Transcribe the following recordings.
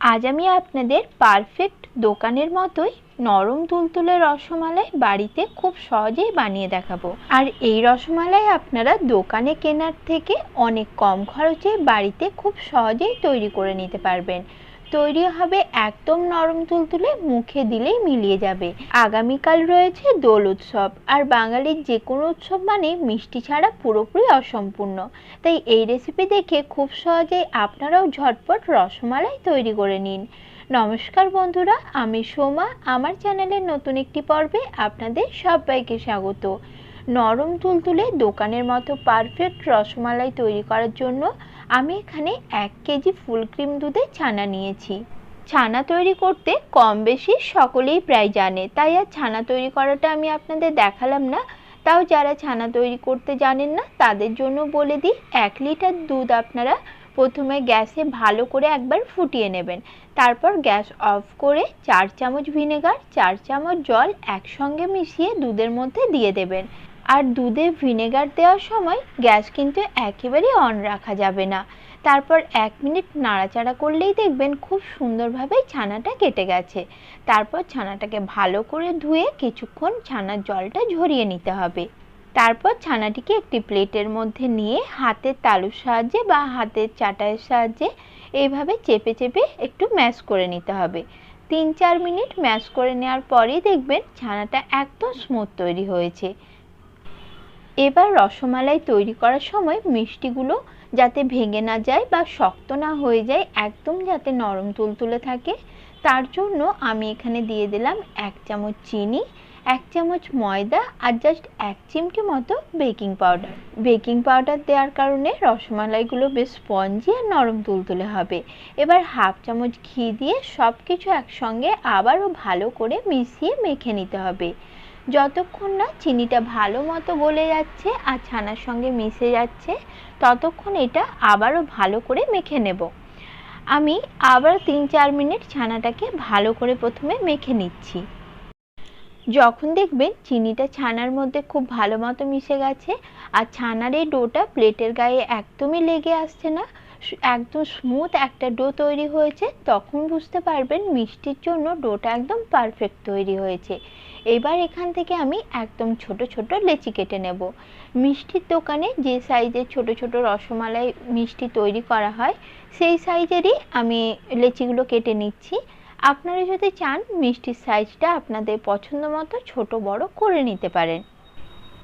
আজ আমি আপনাদের পারফেক্ট দোকানের মতোই নরম তুলতুলে রসমালাই বাড়িতে খুব সহজেই বানিয়ে দেখাবো। আর এই রসমালাই আপনারা দোকানে কেনার থেকে অনেক কম খরচে বাড়িতে খুব সহজেই তৈরি করে নিতে পারবেন। তৈরি হবে একদম নরম তুলতুলে, মুখে দিলেই মিলিয়ে যাবে। আগামীকাল রয়েছে দোল উৎসব, আর বাঙালির যে কোনো উৎসব মানে মিষ্টি ছাড়া পুরোপুরি অসম্পূর্ণ। তাই এই রেসিপি দেখে খুব সহজেই আপনারাও ঝটপট রসমালাই তৈরি করে নিন। নমস্কার বন্ধুরা, আমি সোমা, আমার চ্যানেলের নতুন একটি পর্বে আপনাদের সবাইকে স্বাগত। নরম তুলতুলে দোকানের মতো পারফেক্ট রসমালাই তৈরি করার জন্য আমি এখানে এক কেজি ফুল ক্রিম দুধে ছানা নিয়েছি। ছানা তৈরি করতে কম বেশি সকলেই প্রায় জানে। তাই আর ছানা তৈরি করাটা আমি আপনাদের দেখালাম না। তাও যারা ছানা তৈরি করতে জানেন না, তাদের জন্য বলে দিই, এক লিটার দুধ আপনারা প্রথমে গ্যাসে ভালো করে একবার ফুটিয়ে নেবেন। তারপর গ্যাস অফ করে চার চামচ ভিনেগার, চার চামচ জল একসঙ্গে মিশিয়ে দুধের মধ্যে দিয়ে দেবেন। আর দুধে ভিনেগার দেওয়ার সময় গ্যাস কিন্তু একেবারেই অন রাখা যাবে না। তারপর এক মিনিট নাড়াচাড়া করলেই দেখবেন খুব সুন্দরভাবে ছানাটা কেটে গেছে। তারপর ছানাটাকে ভালো করে ধুয়ে কিছুক্ষণ ছানার জলটা ঝরিয়ে নিতে হবে। তারপর ছানাটিকে একটি প্লেটের মধ্যে নিয়ে হাতের তালুর সাহায্যে বা হাতের চাটাইয়ের সাহায্যে এইভাবে চেপে চেপে একটু ম্যাশ করে নিতে হবে। তিন চার মিনিট ম্যাশ করে নেওয়ার পরেই দেখবেন ছানাটা একদম স্মুথ তৈরি হয়েছে। এবার রসমালাই তৈরি করার সময় মিষ্টিগুলো যাতে ভেঙে না যায় বা শক্ত না হয়ে যায়, একদম যাতে নরম তুলতুলে থাকে, তার জন্য আমি এখানে দিয়ে দিলাম এক চামচ চিনি, এক চামচ ময়দা আর জাস্ট এক চিমটি মতো বেকিং পাউডার বেকিং পাউডার দেওয়ার কারণে রসমালাইগুলো বেশ স্পঞ্জি আর নরম তুলতুলে হবে। এবার হাফ চামচ ঘি দিয়ে সব কিছু একসঙ্গে আবারও ভালো করে মিশিয়ে মেখে নিতে হবে। যতক্ষণ না চিনিটা ভালো মতো গলে যাচ্ছে আর ছানার সঙ্গে মিশে যাচ্ছে, ততক্ষণ এটা আবারও ভালো করে মেখে নেব। আমি আবার তিন চার মিনিট ছানাটাকে ভালো করে প্রথমে মেখে নিচ্ছি। যখন দেখবেন চিনিটা ছানার মধ্যে খুব ভালো মতো মিশে গেছে আর ছানার এই ডোটা প্লেটের গায়ে একদমই লেগে আসছে না একদম স্মুথ একটা ডো তৈরি হয়েছে, তখন বুঝতে পারবেন মিষ্টির জন্য ডোটা একদম পারফেক্ট তৈরি হয়েছে। এবার এখান থেকে আমি একদম ছোট ছোট লেচি কেটে নেব। মিষ্টির দোকানে যে সাইজের ছোট ছোট রসমালাই মিষ্টি তৈরি করা হয়, সেই সাইজেরই আমি লেচিগুলো কেটে নিচ্ছি। আপনারা যদি চান, মিষ্টির সাইজটা আপনাদের পছন্দ মতো ছোট বড় করে নিতে পারেন।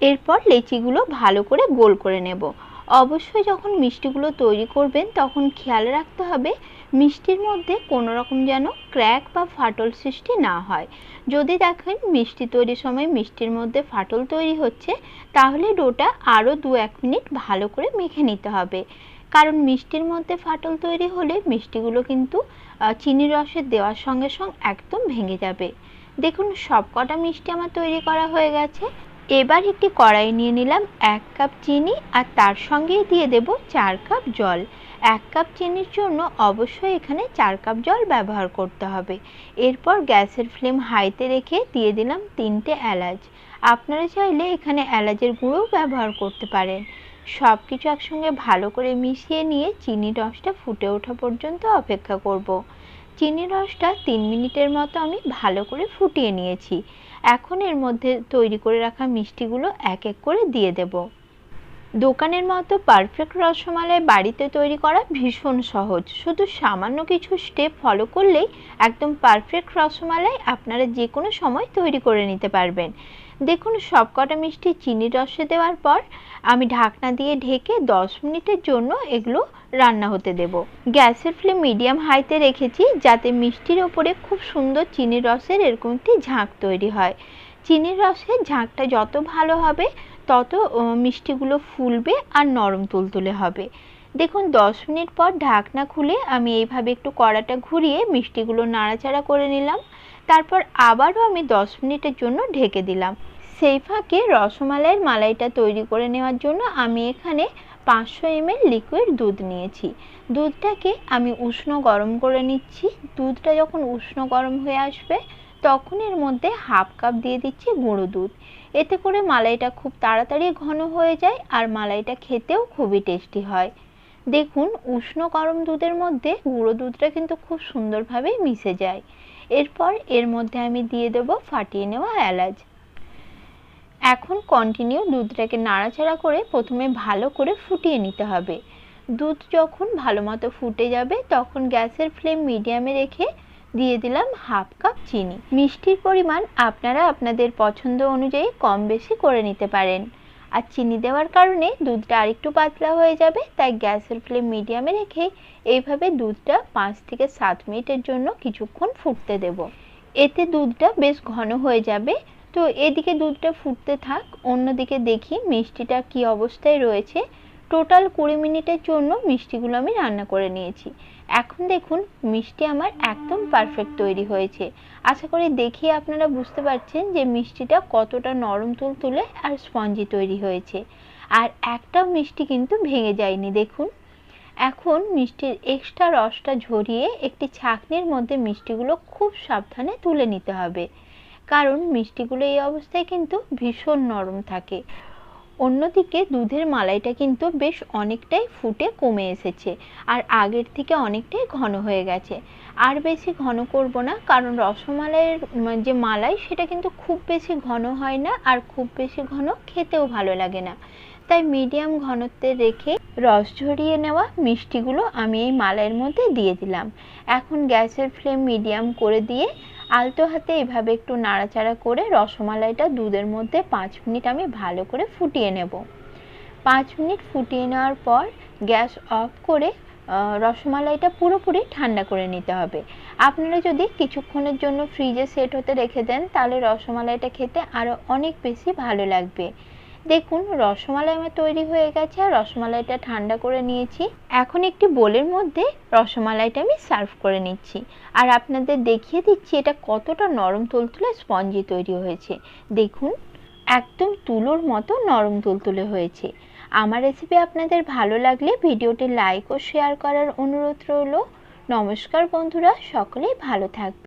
এরপর লেচিগুলো ভালো করে গোল করে নেব। অবশ্যই যখন মিষ্টিগুলো তৈরি করবেন, তখন খেয়াল রাখতে হবে মিষ্টির মধ্যে কোনো রকম যেন ক্র্যাক বা ফাটল সৃষ্টি না হয়। যদি দেখেন মিষ্টি তৈরির সময় মিষ্টির মধ্যে ফাটল তৈরি হচ্ছে, তাহলে ডোটা আরও দু এক মিনিট ভালো করে মেখে নিতে হবে। কারণ মিষ্টির মধ্যে ফাটল তৈরি হলে মিষ্টিগুলো কিন্তু চিনির রসে দেওয়ার সঙ্গে সঙ্গে একদম ভেঙে যাবে। দেখুন সব কটা মিষ্টি আমার তৈরি করা হয়ে গেছে। এবার একটি কড়াই নিয়ে নিলাম এক কাপ চিনি আর তার সঙ্গেই দিয়ে দেব চার কাপ জল। এক কাপ চিনির জন্য অবশ্যই এখানে চার কাপ জল ব্যবহার করতে হবে। এরপর গ্যাসের ফ্লেম হাইতে রেখে দিয়ে দিলাম তিনটে এলাচ। আপনারা চাইলে এখানে এলাচের গুঁড়োও ব্যবহার করতে পারেন। সব কিছু একসঙ্গে ভালো করে মিশিয়ে নিয়ে চিনি রসটা ফুটে ওঠা পর্যন্ত অপেক্ষা করব। চিনি রসটা তিন মিনিটের মতো আমি ভালো করে ফুটিয়ে নিয়েছি। এখন এর মধ্যে তৈরি করে রাখা মিষ্টিগুলো এক এক করে দিয়ে দেব। দোকানের মতো পারফেক্ট রসমালাই বাড়িতে তৈরি করা ভীষণ সহজ। শুধু সামান্য কিছু স্টেপ ফলো করলেই একদম পারফেক্ট রসমালাই আপনারা যে কোনো সময় তৈরি করে নিতে পারবেন। দেখুন, সবকটা মিষ্টি চিনি রসে দেওয়ার পর আমি ঢাকনা দিয়ে ঢেকে 10 মিনিটের জন্য এগুলো রান্না হতে দেব। গ্যাসের ফ্লেম মিডিয়াম হাইতে রেখেছি যাতে মিষ্টির ওপরে খুব সুন্দর চিনি রসের এরকম একটি ঝাঁক তৈরি হয়। চিনির রসের ঝাঁকটা যত ভালো হবে, তত মিষ্টিগুলো ফুলবে আর নরম তুলতুলে হবে। দেখুন, দশ মিনিট পর ঢাকনা খুলে আমি এইভাবে একটু কড়াটা ঘুরিয়ে মিষ্টিগুলো নাড়াচাড়া করে নিলাম। তারপর আবারও আমি দশ মিনিটের জন্য ঢেকে দিলাম। সেই ফাঁকে রসমালাইয়ের মালাইটা তৈরি করে নেওয়ার জন্য আমি এখানে পাঁচশো এমএল লিকুইড দুধ নিয়েছি। দুধটাকে আমি উষ্ণ গরম করে নিচ্ছি। দুধটা যখন উষ্ণ গরম হয়ে আসবে, তখন এর মধ্যে হাফ কাপ দিয়ে দিচ্ছি গুঁড়ো দুধ। এতে করে মালাইটা খুব তাড়াতাড়ি ঘন হয়ে যায় আর মালাইটা খেতেও খুবই টেস্টি হয়। দেখুন, উষ্ণ গরম দুধের মধ্যে গুঁড়ো দুধটা কিন্তু খুব সুন্দরভাবে মিশে যায়। এরপর এর মধ্যে আমি দিয়ে দেবো ফাটিয়ে নেওয়া এলাচ। এখন কন্টিনিউ দুধটাকে নাড়াচাড়া করে প্রথমে ভালো করে ফুটিয়ে নিতে হবে। দুধ যখন ভালো মতো ফুটে যাবে, তখন গ্যাসের ফ্লেম মিডিয়ামে রেখে দিয়ে দিলাম হাফ কাপ চিনি। মিষ্টির পরিমাণ আপনারা আপনাদের পছন্দ অনুযায়ী কম বেশি করে নিতে পারেন। আর চিনি দেওয়ার কারণে দুধটা আরেকটু পাতলা হয়ে যাবে, তাই গ্যাসের ফ্লেম মিডিয়ামে রেখে এইভাবে দুধটা পাঁচ থেকে সাত মিনিটের জন্য কিছুক্ষণ ফুটতে দেব। এতে দুধটা বেশ ঘন হয়ে যাবে তো এদিকে দুধটা ফুটতে থাক, অন্যদিকে দেখি মিষ্টিটা কি অবস্থায় রয়েছে। টোটাল কুড়ি মিনিটের জন্য মিষ্টিগুলো আমি রান্না করে নিয়েছি। এখন দেখুন, মিষ্টি আমার একদম পারফেক্ট তৈরি হয়েছে। আশা করি দেখে আপনারা বুঝতে পারছেন যে মিষ্টিটা কতটা নরম তুলতুলে আর স্পঞ্জি তৈরি হয়েছে। আর একটা মিষ্টি কিন্তু ভেঙে যায়নি, দেখুন। এখন মিষ্টির এক্সট্রা রসটা ঝরিয়ে একটি ছাঁকনির মধ্যে মিষ্টিগুলো খুব সাবধানে তুলে নিতে হবে। কারণ মিষ্টিগুলো এই অবস্থায় কিন্তু ভীষণ নরম থাকে। অন্যদিকে দুধের মালাইটা কিন্তু বেশ অনেকটাই ফুটে কমে এসেছে আর আগের থেকে অনেকটাই ঘন হয়ে গেছে। আর বেশি ঘন করব না, কারণ রসমালাইয়ের যে মালাই সেটা কিন্তু খুব বেশি ঘন হয় না আর খুব বেশি ঘন খেতেও ভালো লাগে না। তাই মিডিয়াম ঘনত্বে রেখে রস ঝরিয়ে নেওয়া মিষ্টিগুলো আমি এই মালাইয়ের মধ্যে দিয়ে দিলাম। এখন গ্যাসের ফ্লেম মিডিয়াম করে দিয়ে আলতো হাতে এভাবে একটু নাড়াচাড়া করে রসমালাইটা দুধের মধ্যে পাঁচ মিনিট আমি ভালো করে ফুটিয়ে নেব। পাঁচ মিনিট ফুটিয়ে নেওয়ার পর গ্যাস অফ করে রসমালাইটা পুরোপুরি ঠান্ডা করে নিতে হবে। আপনারা যদি কিছুক্ষণের জন্য ফ্রিজে সেট হতে রেখে দেন, তাহলে রসমালাইটা খেতে আরও অনেক বেশি ভালো লাগবে। দেখুন রসমালাই আমার তৈরি হয়ে গেছে আর রসমালাইটা ঠান্ডা করে নিয়েছি। এখন একটি বোলের মধ্যে রসমালাইটা আমি সার্ভ করে নিচ্ছি। আর আপনাদের দেখিয়ে দিচ্ছি এটা কতটা নরম তুলতুলে স্পঞ্জি তৈরি হয়েছে। দেখুন, একদম তুলোর মতো নরম তুলতুলে হয়েছে। আমার রেসিপি আপনাদের ভালো লাগলে ভিডিওটি লাইক ও শেয়ার করার অনুরোধ রইল। নমস্কার বন্ধুরা, সকলেই ভালো থাকবে